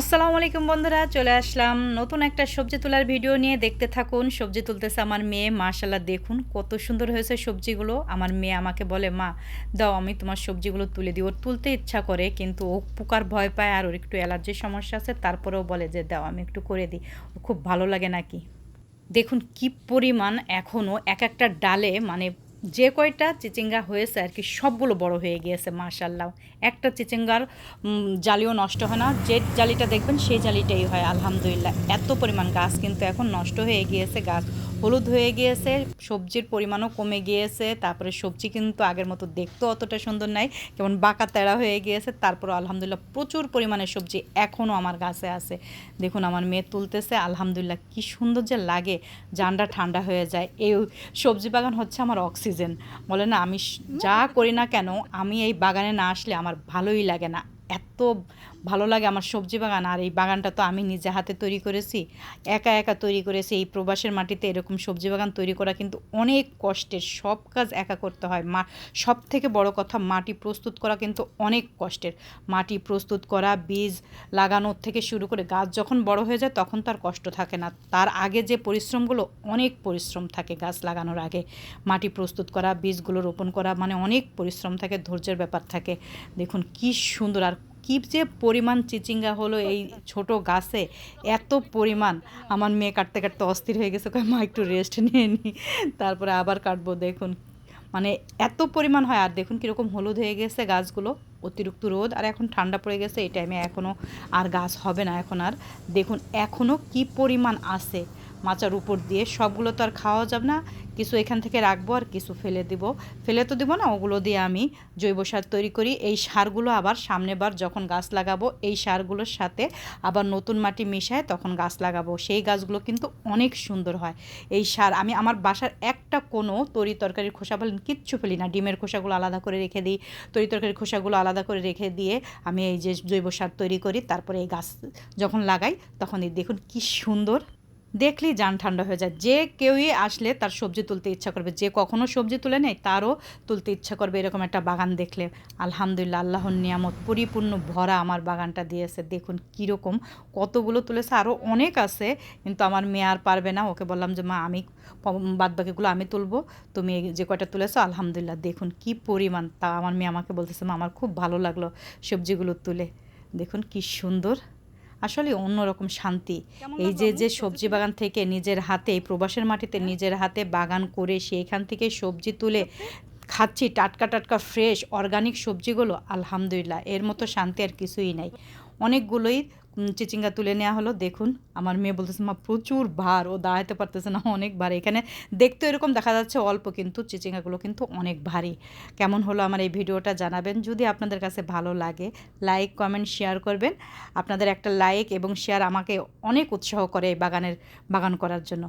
আসসালামু আলাইকুম বন্ধুরা, চলে আসলাম নতুন একটা সবজি তোলার ভিডিও নিয়ে। দেখতে থাকুন, সবজি তুলতেছে আমার মেয়ে। মাশাল্লাহ দেখুন কত সুন্দর হয়েছে সবজিগুলো। আমার মেয়ে আমাকে বলে, মা, দাও, আমি তোমার সবজিগুলো তুলে দিই। ওর তুলতে ইচ্ছা করে, কিন্তু ও পোকার ভয় পায় আর ওর একটু অ্যালার্জির সমস্যা আছে। তারপরেও বলে যে, দাও, আমি একটু করে দিই। খুব ভালো লাগে নাকি? দেখুন কি পরিমাণ এখনও এক একটা ডালে মানে যে কয়টা চিচিঙ্গা হয়েছে আর কি, সবগুলো বড় হয়ে গিয়েছে মাশাল্লাহ একটা চিচিঙ্গার জালিও নষ্ট হয় না। যে জালিটা দেখবেন সেই জালিটাই হয়, আলহামদুলিল্লাহ। এত পরিমাণ গাছ কিন্তু এখন নষ্ট হয়ে গিয়েছে গাছ। হলুদ হয়ে গিয়েছে, সবজির পরিমাণও কমে গিয়েছে, তারপরে সবজি কিন্তু আগের মতো দেখতেও অতটা সুন্দর নাই, কেমন বাঁকা তেড়া হয়ে গিয়েছে তারপর আলহামদুলিল্লাহ প্রচুর পরিমাণে সবজি এখনও আমার গাছে আছে। দেখুন, আমার মেয়ে তুলতেছে, আলহামদুলিল্লাহ কি সুন্দর যে লাগে, জানটা ঠান্ডা হয়ে যায়, এই সবজি বাগান হচ্ছে আমার অক্সিজেন, বলে না, আমি যা করি না কেন, আমি এই বাগানে না আসলে আমার ভালোই লাগে না, এত ভালো লাগে আমার সবজি বাগান, আর এই বাগানটা তো আমি নিজে হাতে তৈরি করেছি, একা একা তৈরি করেছি, এই প্রবাসের মাটিতে এরকম সবজি বাগান তৈরি করা কিন্তু অনেক কষ্টের, সব কাজ একা করতে হয়, মা সব থেকে বড় কথা মাটি প্রস্তুত করা কিন্তু অনেক কষ্টের, মাটি প্রস্তুত করা, বীজ লাগানোর থেকে শুরু করে গাছ যখন বড় হয়ে যায় তখন তার কষ্ট থাকে না, তার আগে যে পরিশ্রমগুলো অনেক পরিশ্রম থাকে গাছ লাগানোর আগে, মাটি প্রস্তুত করা, বীজগুলো রোপণ করা মানে অনেক পরিশ্রম থাকে, ধৈর্যের ব্যাপার থাকে, দেখুন কি সুন্দর, আর কি যে পরিমাণ চিচিঙ্গা হলো এই ছোট গাছে, এত পরিমাণ। আমার মেয়ে কাটতে কাটতে অস্থির হয়ে গেছে মা, একটু রেস্ট নিয়ে নি। তারপরে আবার কাটবো, দেখুন। মানে এত পরিমাণ হয়, আর দেখুন কীরকম হলুদ হয়ে গেছে গাছগুলো, অতিরিক্ত রোদ, আর এখন ঠান্ডা পড়ে গেছে, এই টাইমে এখনও আর গাছ হবে না, এখন আর। দেখুন এখনও কি পরিমাণ আছে। মাচার উপর দিয়ে সবগুলো তো আর খাওয়া যাবে না। কিছু এখান থেকে রাখব আর কিছু ফেলে দিব। ফেলে তো দিব না, ওগুলো দিয়ে আমি জৈব সার তৈরি করি। এই সারগুলো আবার সামনেবার যখন গাছ লাগাবো, এই সারগুলোর সাথে আবার নতুন মাটি মিশায় তখন গাছ লাগাবো। সেই গাছগুলো কিন্তু অনেক সুন্দর হয়। এই সার আমি আমার বাসার একটা কোনো তরি তরকারির খোসা বলেন, কিচ্ছু ফেলি না। ডিমের খোসাগুলো আলাদা করে রেখে দিই। তরি তরকারির খোসাগুলো আলাদা করে রেখে দিয়ে আমি এই যে জৈব সার তৈরি করি। তারপরে এই গাছ যখন লাগাই, তখন এই দেখুন কি সুন্দর দেখলেই যান ঠান্ডা হয়ে যায়। যে কেউই আসলে তার সবজি তুলতে ইচ্ছা করবে। যে কখনো সবজি তুলে নেয়, তারও তুলতে ইচ্ছা করবে এরকম একটা বাগান দেখলে। আলহামদুলিল্লাহ, আল্লাহর নিয়ামত, পরিপূর্ণ ভরা আমার বাগানটা দিয়েছে। দেখুন কীরকম, কতগুলো তুলেছে আরও অনেক আছে, কিন্তু আমার মেয়ে আর পারবে না। ওকে বললাম যে, মা, আমি বাদ বাকিগুলো আমি তুলবো। তুমি যে কয়টা তুলেছো, আলহামদুলিল্লাহ, দেখুন কি পরিমাণ। তা আমার মেয়ে আমাকে বলতেছে, মা, আমার খুব ভালো লাগল সবজিগুলো তুলে। দেখুন কি সুন্দর। আসলে অন্যরকম শান্তি। এই যে যে সবজি বাগান থেকে নিজের হাতে এই প্রবাসের মাটিতে নিজের হাতে বাগান করে সেইখান থেকে সবজি তুলে খাচ্ছি টাটকা টাটকা ফ্রেশ অর্গানিক সবজিগুলো আলহামদুলিল্লাহ। এর মতো শান্তি আর কিছুই নাই। অনেকগুলোই চিচিঙ্গা তুলে নেওয়া হলো। দেখুন, আমার মেয়ে বলতেছে, মা, প্রচুর ভার, ও দাঁড়াতে পারতেছে না, অনেক ভার। এখানে দেখতে এরকম দেখা যাচ্ছে, অল্প কিন্তু চিচিঙ্গাগুলো কিন্তু অনেক ভারী। কেমন হলো আমার এই ভিডিওটা জানাবেন। যদি আপনাদের কাছে ভালো লাগে, লাইক, কমেন্ট, শেয়ার করবেন। আপনাদের একটা লাইক এবং শেয়ার আমাকে অনেক উৎসাহ করে এই বাগানের, বাগান করার জন্য।